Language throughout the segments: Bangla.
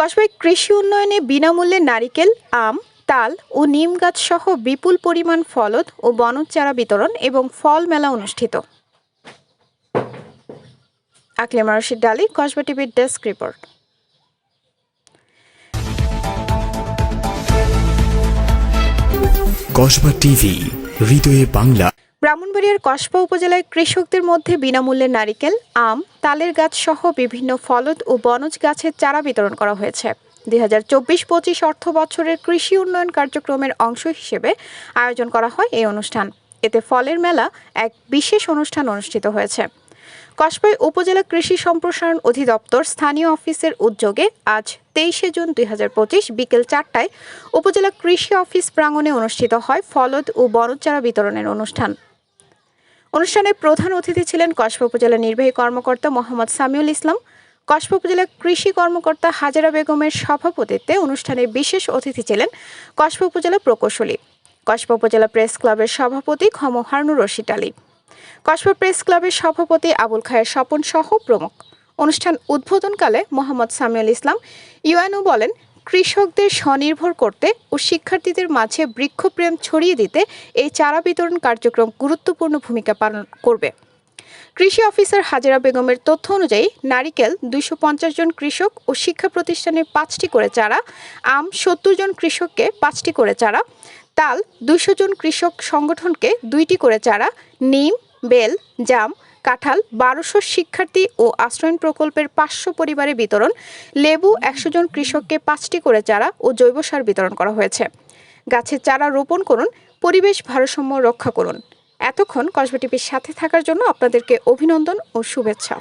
কসবায় কৃষি উন্নয়নে বিনামূল্যে নারিকেল, আম, তাল ও নিম গাছ সহ বিপুল পরিমাণ ফলদ ও বনজ চারা বিতরণ এবং ফল মেলা অনুষ্ঠিত। আকলিমা রশিদ ডালি, কসবা টিভির ডেস্ক রিপোর্ট। কসবা টিভি, হৃদয়ে বাংলা। ব্রাহ্মণবাড়িয়ার কসবা উপজেলায় কৃষকদের মধ্যে বিনামূল্যে নারিকেল, আম, তালের গাছ সহ বিভিন্ন ফলদ ও বনজ গাছের চারা বিতরণ করা হয়েছে। দুই হাজার চব্বিশ পঁচিশ অর্থ বছরের কৃষি উন্নয়ন কার্যক্রমের অংশ হিসেবে আয়োজন করা হয় এই অনুষ্ঠান। এতে ফলের মেলা এক বিশেষ অনুষ্ঠান অনুষ্ঠিত হয়েছে। কসবাই উপজেলা কৃষি সম্প্রসারণ অধিদপ্তর স্থানীয় অফিসের উদ্যোগে আজ তেইশে জুন দুই হাজার পঁচিশ বিকেল চারটায় উপজেলা কৃষি অফিস প্রাঙ্গণে অনুষ্ঠিত হয় ফলদ ও বনচারা বিতরণের অনুষ্ঠান। অনুষ্ঠানে প্রধান অতিথি ছিলেন কসবা উপজেলা নির্বাহী কর্মকর্তা মোহাম্মদ সামিউল ইসলাম। কসবা উপজেলা কৃষি কর্মকর্তা হাজারা বেগমের সভাপতিত্বে অনুষ্ঠানে বিশেষ অতিথি ছিলেন কসবা উপজেলা প্রকৌশলী। কসবা উপজেলা প্রেস ক্লাবের সভাপতি খম হারনুর রশিদ আলী। কসবা প্রেস ক্লাবের সভাপতি আবুল খায়ের স্বপন সহ প্রমুখ। অনুষ্ঠান উদ্বোধনকালে মোহাম্মদ সামিউল ইসলাম ইউএনও বলেন কৃষকদের স্বনির্ভর করতে ও শিক্ষার্থীদের মাঝে বৃক্ষপ্রেম ছড়িয়ে দিতে এই চারা বিতরণ কার্যক্রম গুরুত্বপূর্ণ ভূমিকা পালন করবে। কৃষি অফিসার হাজেরা বেগমের তথ্য অনুযায়ী, নারিকেল দুইশো পঞ্চাশ জন কৃষক ও শিক্ষা প্রতিষ্ঠানে পাঁচটি করে চারা, আম সত্তর জন কৃষককে পাঁচটি করে চারা, তাল দুইশো জন কৃষক সংগঠনকে দুইটি করে চারা, নিম, বেল, জাম কাঁঠাল, বারোশো শিক্ষার্থী ও আশ্রয়ণ প্রকল্পের পাঁচশো পরিবারে বিতরণ, লেবু একশো জন কৃষককে পাঁচটি করে চারা ও জৈব সার বিতরণ করা হয়েছে। গাছের চারা রোপণ করুন, পরিবেশ ভারসাম্য রক্ষা করুন। এতক্ষণ কসবা টিভির সাথে থাকার জন্য আপনাদেরকে অভিনন্দন ও শুভেচ্ছা।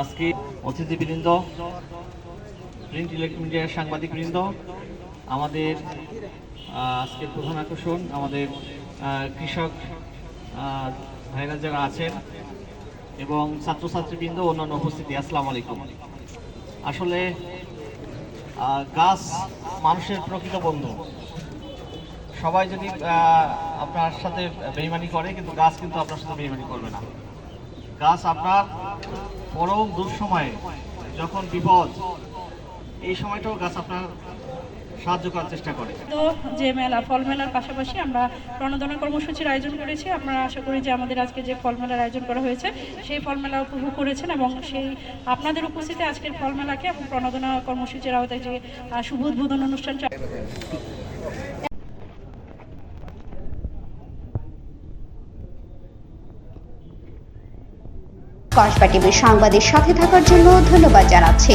আজকে অতিথিবৃন্দ, প্রিন্ট ইলেকট্রনিক আমাদের আজকের প্রধান আকর্ষণ আমাদের কৃষক ভাইরা যারা আছেন এবং ছাত্রছাত্রীবৃন্দ, অন্যান্য উপস্থিতি, আসসালামু আলাইকুম। আসলে গাছ মানুষের প্রকৃত বন্ধু। সবাই যদি আপনার সাথে বেইমানি করে, কিন্তু গাছ কিন্তু আপনার সাথে বেইমানি করবে না। গাছ আপনার পরম দুঃসময়ে, যখন বিপদ, এই সময়টাও গাছ আপনার সাহায্য করার চেষ্টা করে। তো যে মেলা ফল মেলার পাশাপাশি আমরা প্রণোদনা কর্মসূচির আয়োজন করেছি। আমরা আশা করি যে আমাদের আজকে যে ফল মেলার আয়োজন করা হয়েছে সেই ফল মেলা উপভোগ করেছেন এবং সেই আপনাদের উপস্থিতি আজকের ফল মেলাকে এবং প্রণোদনা কর্মসূচির আওতায় যে আহ, শুভ উদ্বোধন অনুষ্ঠানটা কসবা টিভির সংবাদের সাথে থাকার জন্য ধন্যবাদ জানাচ্ছি